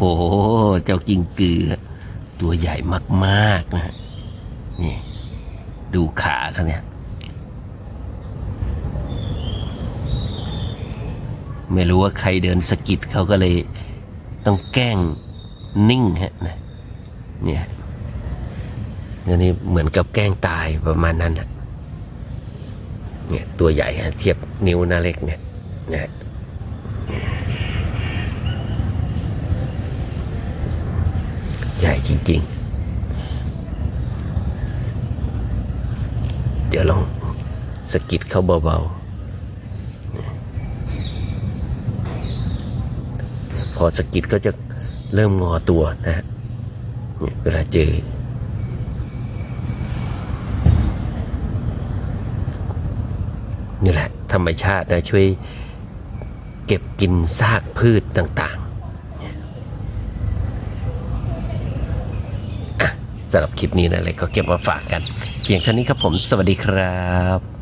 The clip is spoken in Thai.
ห เจ้ากิ้งกือ ตัวใหญ่มากๆนะฮะนี่ ดูขาเขาเนี่ย ไม่รู้ว่าใครเดินสะกิดเขาก็เลยต้องแกล้งนิ่งฮะนะเนี่ยอันนี้เหมือนกับแกล้งตายประมาณนั้นฮะเนี่ยตัวใหญ่ฮะเทียบนิ้วหน้าเล็กเนี่ยนะฮะให ญ่จริง ๆ เดี๋ยวลองสกิดเขาเบาๆ พอสกิดก็จะเริ่มงอตัวนะฮะเนี่ยเวลาเจอนี่แหละ ธรรมชาตินะช่วยเก็บกินซากพืชต่างๆอะ สำหรับคลิปนี้นะเลยก็เก็บมาฝากกัน เพียงเท่านี้ครับผม สวัสดีครับ